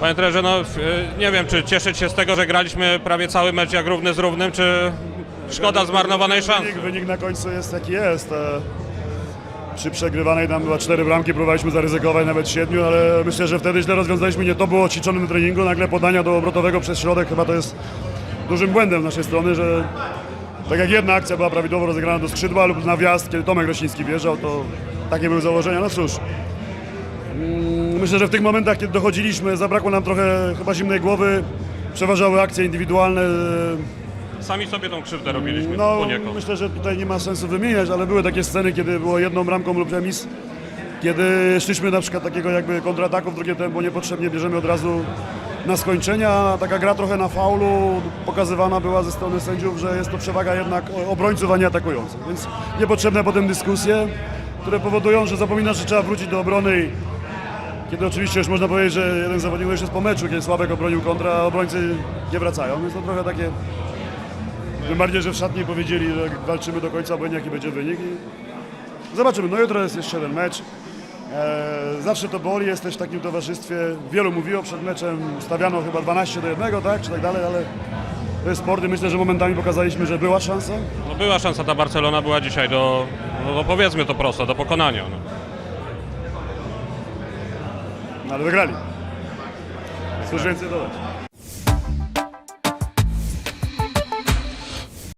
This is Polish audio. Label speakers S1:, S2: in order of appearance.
S1: Panie trenerze, no w- nie wiem, czy cieszyć się z tego, że graliśmy prawie cały mecz jak równy z równym, czy szkoda zmarnowanej szansy?
S2: Wynik, wynik na końcu jest jaki jest. E, Przy przegrywanej tam była cztery bramki, próbowaliśmy zaryzykować nawet siedmiu, ale myślę, że wtedy źle rozwiązaliśmy. Nie to było ćwiczone na treningu, nagle podania do obrotowego przez środek chyba to jest dużym błędem z naszej strony, że tak jak jedna akcja była prawidłowo rozegrana do skrzydła lub na wjazd, kiedy Tomek Rośnicki wjeżdżał, to takie były założenia. No cóż, myślę, że w tych momentach, kiedy dochodziliśmy, zabrakło nam trochę chyba zimnej głowy, przeważały akcje indywidualne,
S1: Sami sobie tą krzywdę robiliśmy
S2: no,
S1: poniekąd.
S2: myślę, że tutaj nie ma sensu wymieniać, ale były takie sceny, kiedy było jedną bramką lub remis, kiedy szliśmy na przykład takiego jakby kontrataku w drugie tempo, niepotrzebnie bierzemy od razu na skończenia. Taka gra trochę na faulu pokazywana była ze strony sędziów, że jest to przewaga jednak obrońców, a nie atakujących. Więc niepotrzebne potem dyskusje, które powodują, że zapominasz, że trzeba wrócić do obrony i kiedy oczywiście już można powiedzieć, że jeden zawodnik już jest po meczu, kiedy Sławek obronił kontra, a obrońcy nie wracają. Więc to trochę takie tym bardziej, że w szatni powiedzieli, że walczymy do końca, obojętnie jaki będzie wynik. I zobaczymy. No jutro jest jeszcze jeden mecz. Eee, zawsze to boli, jesteś w takim towarzystwie. Wielu mówiło przed meczem, stawiano chyba 12 do 1, tak, czy tak dalej, ale to jest sport i myślę, że momentami pokazaliśmy, że była szansa.
S1: No była szansa, ta Barcelona była dzisiaj do, no, no powiedzmy to prosto, do pokonania. No.
S2: No, ale wygrali. Cóż więcej dodać.